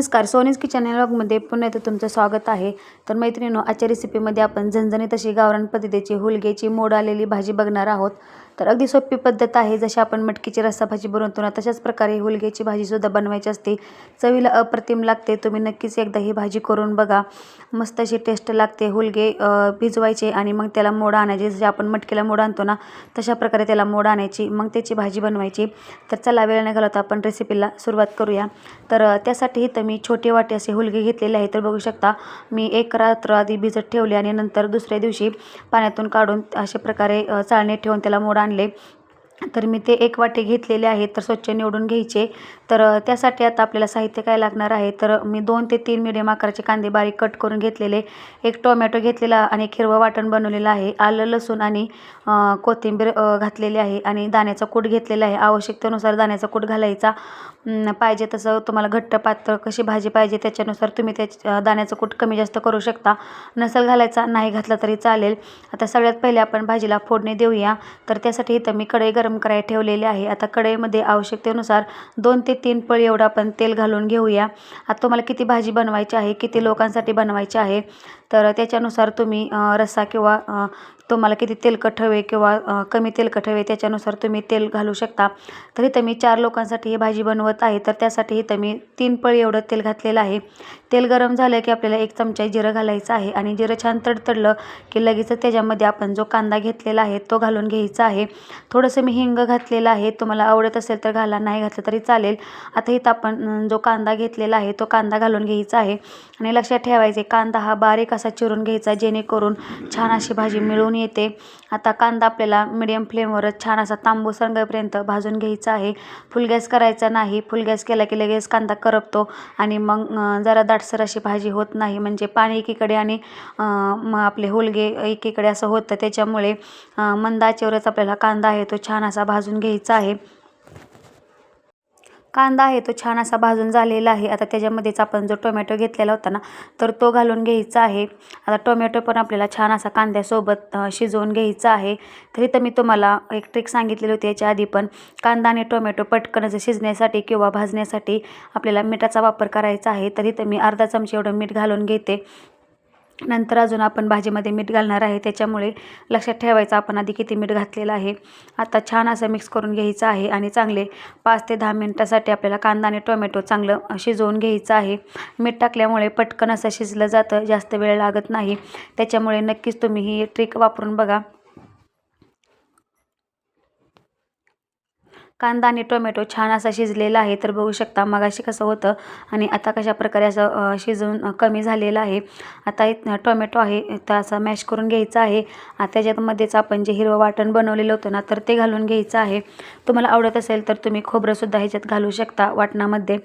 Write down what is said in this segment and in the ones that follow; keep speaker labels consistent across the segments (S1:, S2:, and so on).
S1: नमस्कार सोनीज किचन लॉगमध्ये पुन्हा एकदा तुमचं स्वागत आहे. तर मैत्रिणीनो आजच्या रेसिपीमध्ये आपण झणझणीत अशी गावरान पद्धतीची हुलग्याची मोड आलेली भाजी बघणार आहोत. तर अगदी सोपी पद्धत आहे. जशी आपण मटकीची रस्सा भाजी बनवतो ना तशाच प्रकारे हुलग्याची भाजीसुद्धा बनवायची असते. चवीला अप्रतिम लागते. तुम्ही नक्कीच एकदा ही भाजी करून बघा. मस्त अशी टेस्ट लागते. हुलगे भिजवायचे आणि मग त्याला मोड आणायचे. जसे आपण मटकीला मोड आणतो ना तशा प्रकारे त्याला मोड आणायची. मग त्याची भाजी बनवायची. तर चला वेळ नाही घालवता आपण रेसिपीला सुरुवात करूया. तर त्यासाठी इथं मी छोटे वाटे असे हुलगे घेतलेले आहे तर बघू शकता मी एक रात्र आधी भिजत ठेवले आणि नंतर दुसऱ्या दिवशी पाण्यातून काढून अशा प्रकारे अ, चाळणीत ठेवून त्याला मोड आणले तर मी ते एक वाटे घेतलेले आहेत तर स्वच्छ निवडून घ्यायचे. तर त्यासाठी आता आपल्याला साहित्य काय लागणार आहे? तर मी दोन ते तीन मिडियम आकाराचे कांदे बारीक कट करून घेतलेले. एक टोमॅटो घेतलेला आणि एक हिरवं वाटण बनवलेलं आहे. आलं लसूण आणि कोथिंबीर घातलेली आहे आणि दाण्याचा कूट घेतलेला आहे. आवश्यकतेनुसार दाण्याचा कूट घालायचा. पाहिजे तसं तुम्हाला घट्ट पातळ कशी भाजी पाहिजे त्याच्यानुसार तुम्ही त्या दाण्याचं कूट कमी जास्त करू शकता. नसल घालायचा नाही घातला तरी चालेल. आता सगळ्यात पहिले आपण भाजीला फोडणी देऊया. तर त्यासाठी इथं मी कढई गरम करायला ठेवलेले आहे. आता कढईमध्ये आवश्यकतेनुसार दोन ते तीन पळी एवढं आपण तेल घालून घेऊया. आता तुम्हाला किती भाजी बनवायची आहे किती लोकांसाठी बनवायची आहे तर त्याच्यानुसार तुम्ही रस्सा किंवा तुम्हाला किती तेलकट हवे किंवा कमी तेलकट हवे त्याच्यानुसार तुम्ही तेल घालू शकता. तर इथं मी चार लोकांसाठी ही भाजी बनवत आहे. तर त्यासाठी इथं मी तीन पळी एवढं तेल घातलेलं आहे. तेल गरम झालं की आपल्याला एक चमचा जिरं घालायचं आहे आणि जिरं छान तडतडलं की लगेच त्याच्यामध्ये आपण जो कांदा घेतलेला आहे तो घालून घ्यायचा आहे. थोडंसं मी हिंग घातलेलं आहे. तुम्हाला आवडत असेल तर घाला नाही घातलं तरी चालेल. आता इथं आपण जो कांदा घेतलेला आहे तो कांदा घालून घ्यायचा आहे. आणि लक्षात ठेवायचे कांदा हा बारीक असा चिरून घ्यायचा जेणेकरून छान अशी भाजी मिळून येते. आता कांदा आपल्याला मिडियम फ्लेमवरच छान असा तांबूस रंगापर्यंत भाजून घ्यायचा आहे. फुल गॅस करायचा नाही. फुल गॅस केला की लगेच कांदा करपतो आणि मग जरा दाटसर अशी भाजी होत नाही. म्हणजे पाणी एकीकडे आणि मग आपले होलगे एकीकडे असं होतं. त्याच्यामुळे मंदाचेवरच मंद आचेवरच आपल्याला कांदा आहे तो छान असा भाजून घ्यायचा आहे. कांदा आहे तो छान असा भाजून झालेला आहे. आता त्याच्यामध्येच आपण जो टोमॅटो घेतलेला होता ना तर तो घालून घ्यायचा आहे. आता टोमॅटो पण आपल्याला छान असा कांद्यासोबत शिजवून घ्यायचा आहे. तरी तर मी तुम्हाला एक ट्रिक सांगितलेली होती याच्या आधी पण कांदा आणि टोमॅटो पटकन जर शिजण्यासाठी किंवा भाजण्यासाठी आपल्याला मिठाचा वापर करायचा आहे. तरी तर मी अर्धा चमचे एवढं मीठ घालून घेते. नंतर अजून आपण भाजीमध्ये मीठ घालणार आहे. त्याच्यामुळे लक्षात ठेवायचं आपण आधी किती मीठ घातलेलं आहे. आता छान असं मिक्स करून घ्यायचं आहे आणि चांगले पाच ते दहा मिनटासाठी आपल्याला कांदा आणि टोमॅटो चांगलं शिजवून घ्यायचं आहे. मीठ टाकल्यामुळे पटकन असं शिजलं जातं. जास्त वेळ लागत नाही. त्याच्यामुळे नक्कीच तुम्ही ही ट्रिक वापरून बघा. कांदा आणि टोमॅटो छान असा शिजलेला आहे. तर बघू शकता मगाशी कसं होतं आणि आता कशा प्रकारे असं शिजवून कमी झालेलं आहे. आता इत- टोमॅटो आहे तर असं मॅश करून घ्यायचं आहे. आता त्याच्यातमध्येच आपण जे हिरवं वाटण बनवलेलं होतं ना तर ते घालून घ्यायचं आहे. तुम्हाला आवडत असेल तर तुम्ही खोबरंसुद्धा ह्याच्यात घालू शकता वाटणामध्ये.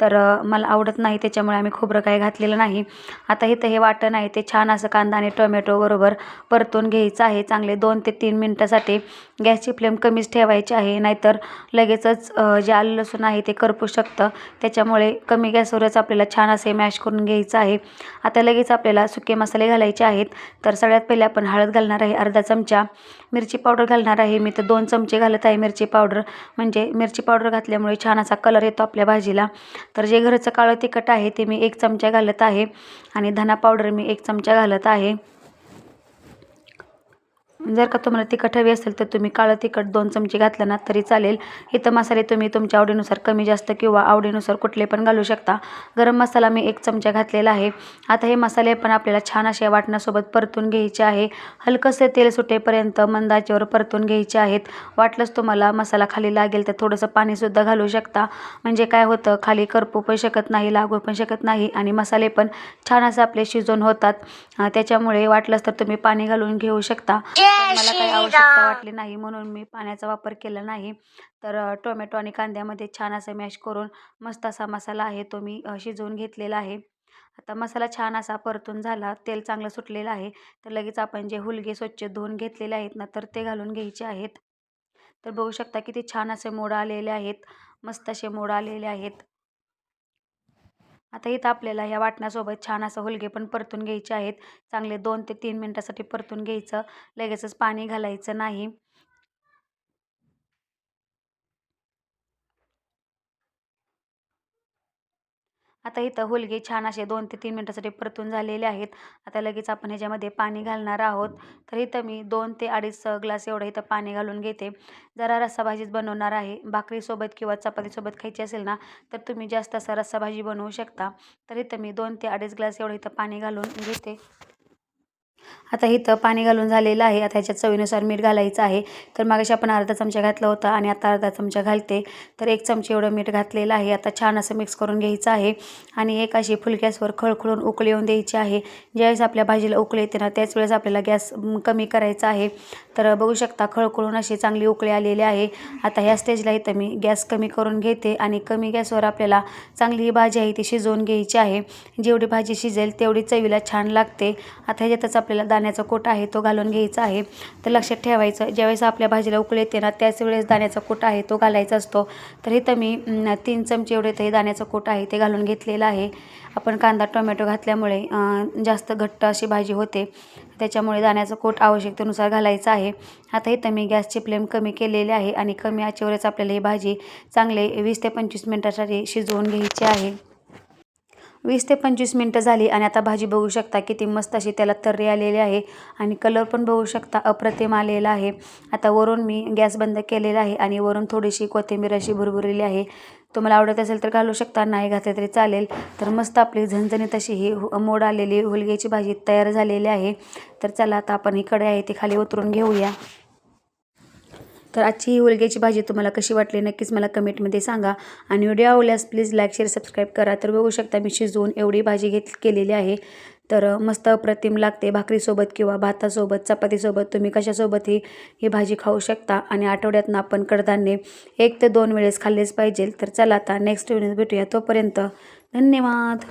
S1: तर मला आवडत नाही त्याच्यामुळे आम्ही खोबरं काय घातलेलं नाही. आता इथं हे वाटण आहे ते छान असं कांदा आणि टोमॅटो बरोबर परतून घ्यायचं आहे. चांगले दोन ते तीन मिनटासाठी गॅसची फ्लेम कमीच ठेवायची आहे. नाहीतर लगेचच जे आलं लसूण आहे ते करपू शकतं. त्याच्यामुळे कमी गॅसवरच आपल्याला छान असे मॅश करून घ्यायचं आहे. आता लगेच आपल्याला सुके मसाले घालायचे आहेत. तर सगळ्यात पहिले आपण हळद घालणार आहे अर्धा चमचा. मिरची पावडर घालणार आहे. मी तर दोन चमचे घालत आहे मिरची पावडर. म्हणजे मिरची पावडर घातल्यामुळे छान असा कलर येतो आपल्या भाजीला. तर जे घरचं काळं तिखट आहे ते मी एक चमचा घालत आहे. आणि धना पावडर मी एक चमचा घालत आहे. जर का तुम्हाला तिखट हवी असेल तर तुम्ही काळं तिखट दोन चमचे घातलं ना तरी चालेल. इथं मसाले तुम्ही तुमच्या आवडीनुसार कमी जास्त किंवा आवडीनुसार कुठले पण घालू शकता. गरम मसाला मी एक चमचा घातलेला आहे. आता हे मसाले पण आपल्याला छान असे वाटण्यासोबत परतून घ्यायचे आहे. हलकंसं तेल सुटेपर्यंत मंदाच्यावर परतून घ्यायचे आहेत. वाटलंच तुम्हाला मसाला खाली लागेल तर थोडंसं पाणीसुद्धा घालू शकता. म्हणजे काय होतं खाली करपू पण शकत नाही लागू पण शकत नाही आणि मसाले पण छान असे आपले शिजून होतात. त्याच्यामुळे वाटलंच तर तुम्ही पाणी घालून घेऊ शकता. मला काही आवश्यकता वाटली नाही म्हणून मी पाण्याचा वापर केला नाही. तर टोमॅटो आणि कांद्यामध्ये छान असं मॅश करून मस्त असा मसाला आहे तो मी शिजवून घेतलेला आहे. आता मसाला छान असा परतून झाला तेल चांगलं सुटलेलं आहे. तर लगेच आपण जे हुलगे स्वच्छ धुवून घेतलेले आहेत ना तर ते घालून घ्यायचे आहेत. तर बघू शकता किती छान असे मोड आलेले आहेत मस्त असे मोड आलेले आहेत. आता इथं आपल्याला ह्या वाटणासोबत छान असं हुलगे पण परतून घ्यायचे आहेत. चांगले दोन ते तीन मिनटासाठी परतून घ्यायचं. लगेचच पाणी घालायचं नाही. आता इथं होलगे छान असे दोन ते तीन मिनटासाठी परतून झालेले आहेत. आता लगेच आपण ह्याच्यामध्ये पाणी घालणार आहोत. तर इथं मी दोन ते अडीच ग्लास एवढं इथं पाणी घालून घेते. जरा रस्सा भाजीच बनवणार आहे. भाकरीसोबत किंवा चपातीसोबत खायची असेल ना तर तुम्ही जास्त असा रस्सा भाजी बनवू शकता. तर इथं मी दोन ते अडीच ग्लास एवढं इथं पाणी घालून घेते. आता इथं पाणी घालून झालेलं आहे. आता ह्याच्यात चवीनुसार मीठ घालायचं आहे. तर मागाशी आपण अर्धा चमचा घातला होता आणि आता अर्धा चमचा घालते. तर एक चमचे एवढं मीठ घातलेलं आहे. आता छान असं मिक्स करून घ्यायचं आहे. आणि एक अशी फुल गॅसवर खळखळून उकळी येऊन द्यायची आहे. ज्यावेळेस आपल्या भाजीला उकळी येते ना त्याच वेळेस आपल्याला गॅस कमी करायचा आहे. तर बघू शकता खळखळून अशी चांगली उकळी आलेली आहे. आता ह्या स्टेजला इथं मी गॅस कमी करून घेते आणि कमी गॅसवर आपल्याला चांगली ही भाजी आहे ती शिजवून घ्यायची आहे. जेवढी भाजी शिजेल तेवढी चवीला छान लागते. आता ह्याच्यातच आपल्याला दाण्याचा कोट आहे तो घालून घ्यायचा आहे. तर लक्षात ठेवायचं ज्यावेळेस आपल्या भाजीला उकळी येते ना त्याच वेळेस दाण्याचा कोट आहे तो घालायचा असतो. तर इथं मी तीन चमचे एवढे ते दाण्याचा कोट आहे ते घालून घेतलेलं आहे. आपण कांदा टोमॅटो घातल्यामुळे जास्त घट्ट अशी भाजी होते. त्याच्यामुळे दाण्याचा कोट आवश्यकतेनुसार घालायचा आहे. आता इथं मी गॅसची फ्लेम कमी केलेली आहे आणि कमी आचेवरच आपल्याला ही भाजी चांगले वीस ते पंचवीस मिनटासाठी शिजवून घ्यायची आहे. वीस ते पंचवीस मिनटं झाली आणि आता भाजी बघू शकता किती मस्त अशी त्याला तर्री आलेली आहे आणि कलर पण बघू शकता अप्रतिम आलेला आहे. आता वरून मी गॅस बंद केलेला आहे आणि वरून थोडीशी कोथिंबीर अशी भुरभुरलेली आहे. तुम्हाला आवडत असेल तर घालू शकता नाही घातले तरी चालेल. तर मस्त आपली झणझणीत अशी ही मोड आलेली हुलग्याची भाजी तयार झालेली आहे. तर चला आता आपण ही कढई आहे ती खाली उतरून घेऊया. तर आजची ही हुलग्याची भाजी तुम्हाला कशी वाटली नक्कीच मला कमेंटमध्ये सांगा. आणि व्हिडिओ आवडल्यास प्लीज लाईक शेअर सबस्क्राईब करा. तर बघू शकता मी शिजवून एवढी भाजी घेत केलेली आहे. तर मस्त अप्रतिम लागते भाकरीसोबत किंवा भातासोबत चपातीसोबत. तुम्ही कशासोबतही ही भाजी खाऊ शकता आणि आठवड्यातनं आपण कडधान्य एक ते दोन वेळेस खाल्लेच पाहिजे. तर चला आता नेक्स्ट व्हिडिओ भेटूया तोपर्यंत. धन्यवाद.